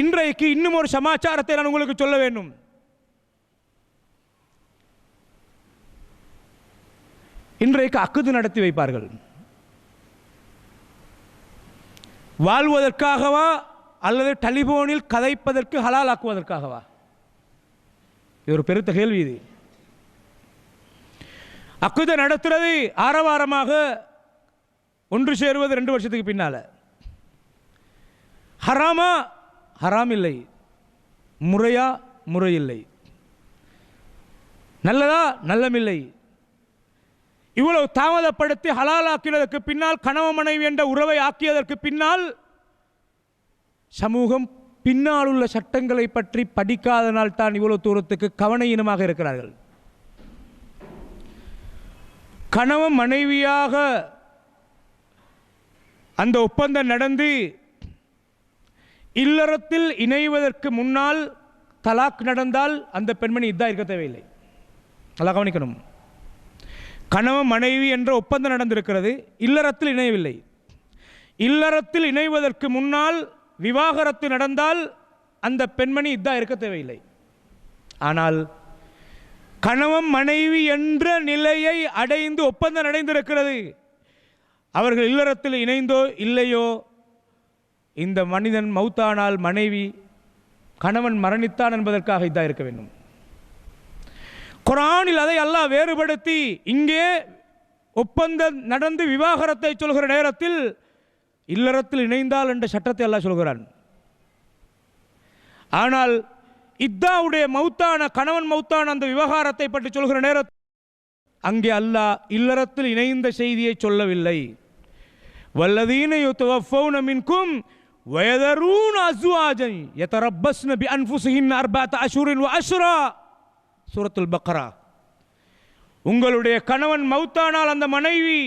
இன்றைக்கு இன்னும் ஒரு சமாச்சாரத்தை நான் உங்களுக்கு சொல்ல வேண்டும். இன்றைக்கு அக்குது நடத்தி வைப்பார்கள். வாழ்வதற்காகவா அல்லது டெலிபோனில் கதைப்பதற்கு ஹலால் ஆக்குவதற்காகவா இது ஒரு பெருத்த கேள்வி இது. அக்குத நடத்துறது ஆரவாரமாக ஒன்று சேருவது ரெண்டு வருஷத்துக்கு பின்னால. ஹராமா ஹராம் இல்லை முறையா முறையில்லை. நல்லதா? நல்லமில்லை. இவ்வளவு தாமதப்படுத்தி ஹலாலாக்கினதற்கு பின்னால் கணவ மனைவி என்ற உறவை ஆக்கியதற்கு பின்னால் சமூகம் பின்னால் உள்ள சட்டங்களை பற்றி படிக்காதனால் தான் இவ்வளவு தூரத்துக்கு கவனையினமாக இருக்கிறார்கள். கணவன் மனைவியாக அந்த ஒப்பந்தம் நடந்து இல்லறத்தில் இணைவதற்கு முன்னால் தலாக் நடந்தால் அந்த பெண்மணி இதான் இருக்க தேவையில்லை. நல்லா கவனிக்கணும். கணவன் மனைவி என்ற ஒப்பந்தம் நடந்திருக்கிறது. இல்லறத்தில் இணையவில்லை. இல்லறத்தில் இணைவதற்கு முன்னால் விவாகரத்து நடந்தால் அந்த பெண்மணி இதான் இருக்க தேவையில்லை. ஆனால் கணவன் மனைவி என்ற நிலையை அடைந்து ஒப்பந்தம் அடைந்திருக்கிறது அவர்கள் இல்லறத்தில் இணைந்தோ இல்லையோ இந்த மனிதன் மௌத்தானால் மனைவி கணவன் மரணித்தான் என்பதற்காக இதாக இருக்க வேண்டும். குரானில் அதை அல்லாஹ் வேறுபடுத்தி இங்கே ஒப்பந்தம் நடந்து விவாகரத்தை சொல்கிற நேரத்தில் இல்லறத்தில் இணைந்தால் என்ற சட்டத்தை அல்லாஹ் சொல்கிறான். ஆனால் இத்தாவுடைய மௌத்தான கணவன் மௌத்தான அந்த விவகாரத்தை பற்றி சொல்கிற நேரத்தில் அங்கே அல்லாஹ் இல்லறத்தில் இணைந்த செய்தியை சொல்லவில்லை. வல்லதீன மின்கும் வயதரூன் அஸ்வாஜன் யதரப்பஸ்ன பி அன்ஃபுஸிஹின் அர்பஅத அஷுரின் அஷ்ரா சூரத்துல் பக்ரா உங்களுடைய கணவன் மௌத்தானால் அந்த மனைவி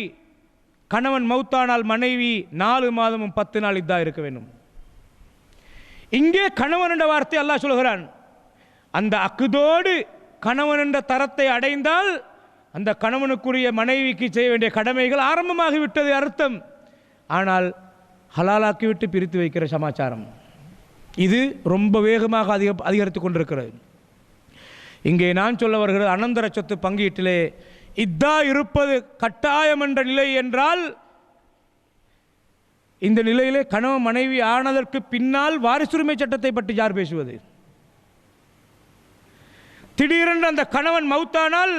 கணவன் மௌத்தானால் மனைவி நாலு மாதமும் பத்து நாள் இதாக இருக்க வேண்டும். இங்கே கணவன் என்ற வார்த்தை அல்லாஹ் சொல்கிறான். அந்த அக்குதோடு கணவன் என்ற தரத்தை அடைந்தால் அந்த கணவனுக்குரிய மனைவிக்கு செய்ய வேண்டிய கடமைகள் ஆரம்பமாகிவிட்டது அர்த்தம். ஆனால் ஹலாலாக்கிவிட்டு பிரித்து வைக்கிற சமாச்சாரம். இது ரொம்ப வேகமாக அதிக அதிகரித்து கொண்டிருக்கிறது. இங்கே நான் சொல்ல வருகிறது அனந்தர சொத்து பங்கீட்டிலே இதா இருப்பது கட்டாயம் என்ற நிலை என்றால் இந்த நிலையிலே கணவன் மனைவி ஆனதற்கு பின்னால் வாரிசுரிமை சட்டத்தை பற்றி யார் பேசுவது? திடீரென்று அந்த கணவன் மௌத்தானால்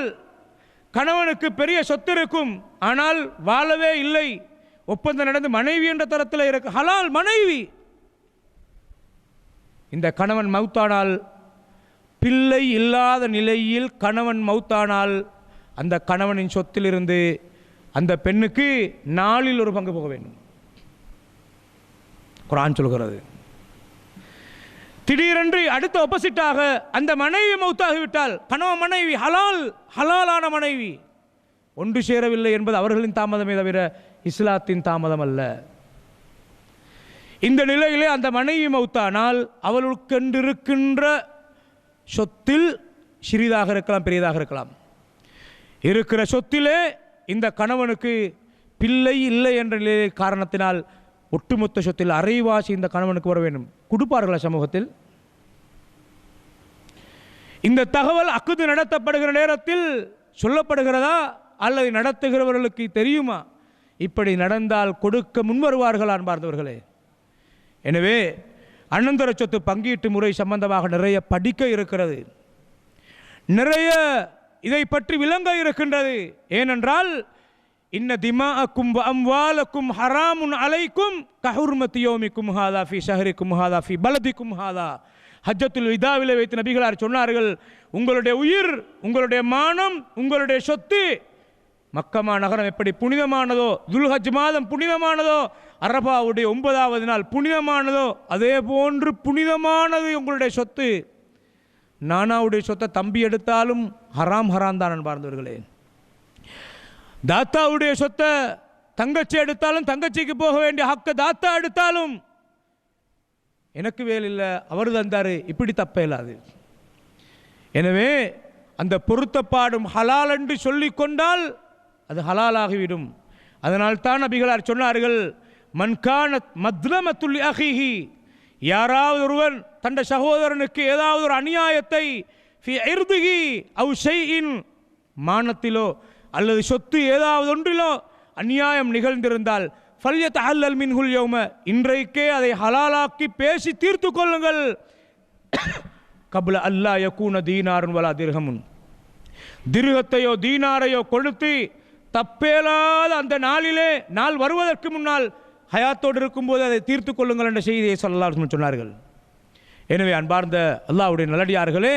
கணவனுக்கு பெரிய சொத்து இருக்கும். ஆனால் வாழவே இல்லை. ஒப்பந்தம் நடந்து மனைவி என்ற தரத்தில் இருக்கு. ஹலால் மனைவி. இந்த கணவன் மௌத்தானால் பிள்ளை இல்லாத நிலையில் கணவன் மௌத்தானால் அந்த கணவனின் சொத்திலிருந்து அந்த பெண்ணுக்கு நாளில் ஒரு பங்கு போக வேண்டும். குரான் சொல்கிறது. திடீரென்று அடுத்த ஒப்போசிட்டாக அந்த மனைவி மௌத்தாகிவிட்டால் கணவன் மனைவி ஹலால் ஹலாலான மனைவி. ஒன்று சேரவில்லை என்பது அவர்களின் தாமதமே தவிர இஸ்லாத்தின் தாமதம் அல்ல இந்த நிலையிலே அந்த மனைவி மௌத்தானால் அவளுக்கென்றிருக்கின்ற சொத்தில் சிறிதாக இருக்கலாம் பெரியதாக இருக்கலாம். இருக்கிற சொத்திலே இந்த கணவனுக்கு பிள்ளை இல்லை என்ற நிலை காரணத்தினால் ஒட்டுமொத்த சொத்தில் அரைவாசி இந்த கணவனுக்கு வர வேண்டும். கொடுப்பார்களா சமூகத்தில்? இந்த தகவல் அக்குது நடத்தப்படுகிற நேரத்தில் சொல்லப்படுகிறதா? அல்லது நடத்துகிறவர்களுக்கு தெரியுமா? இப்படி நடந்தால் கொடுக்க முன்வருவார்கள் அன்பார்ந்தவர்களே? எனவே அனந்தர சொத்து பங்கீட்டு முறை சம்பந்தமாக நிறைய படிக்க இருக்கிறது. நிறைய இதை பற்றி விளங்க இருக்கின்றது. ஏனென்றால் இன்ன திமாக்கும் அம்வாலக்கும் ஹராமுன் அலைக்கும் கஹுர்மத்தியோமிக்கும் ஹாதா ஃபி ஷஹரிக்கும் ஹாதா ஃபி பலதிக்கும் ஹாதா. ஹஜ்ஜத்துல் விதாவிலே வைத்து நபிகளார் சொன்னார்கள் உங்களுடைய உயிர் உங்களுடைய மானம் உங்களுடைய சொத்து மக்கமா நகரம் எப்படி புனிதமானதோ துல்ஹஜ் மாதம் புனிதமானதோ அரபாவுடைய ஒன்பதாவது நாள் புனிதமானதோ அதே போன்று புனிதமானது உங்களுடைய சொத்து. நானாவுடைய சொத்தை தம்பி எடுத்தாலும் ஹராம் ஹராம் தான் அன்பார்ந்தவர்களே. தாத்தாவுடைய சொத்தை தங்கச்சி எடுத்தாலும் தங்கச்சிக்கு போக வேண்டிய ஹக்க தாத்தா எடுத்தாலும் எனக்கு வேல் இல்லை அவர் தந்தார் இப்படி தப்ப இல்லாது எனவே அந்த பொருத்தப்பாடும் ஹலால் என்று சொல்லிக்கொண்டால் அது ஹலாலாகிவிடும். அதனால் தான் நபிகளார் சொன்னார்கள் மன்கானத் மத்லமத்துல் அஹிஹி. யாராவது ஒருவன் தன் சகோதரனுக்கு ஏதாவது ஒரு அநியாயத்தை ஃபி மானத்திலோ அல்லது சொத்து ஏதாவது ஒன்றிலோ அநியாயம் நிகழ்ந்திருந்தால் ஃபல்யத் அல்லல் மின்ஹுல் யோம. இன்றைக்கே அதை ஹலாலாக்கி பேசி தீர்த்து கொள்ளுங்கள். கபுல அல்லா யக்கூன தீனாருன் வலா திருகமுன் திருகத்தையோ தீனாரையோ கொளுத்தி தப்பேலாத அந்த நாளிலே நாள் வருவதற்கு முன்னால் ஹயாத்தோடு இருக்கும்போது அதை தீர்த்து கொள்ளுங்கள் என்ற செய்தியை சொல்லலாம் சொன்னார்கள். எனவே அன்பார்ந்த அல்லாவுடைய நல்லடியார்களே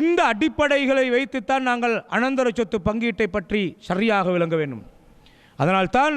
இந்த அடிப்படைகளை வைத்துத்தான் நாங்கள் அனந்தர சொத்து பங்கீட்டை பற்றி சரியாக விளங்க வேண்டும். அதனால்தான்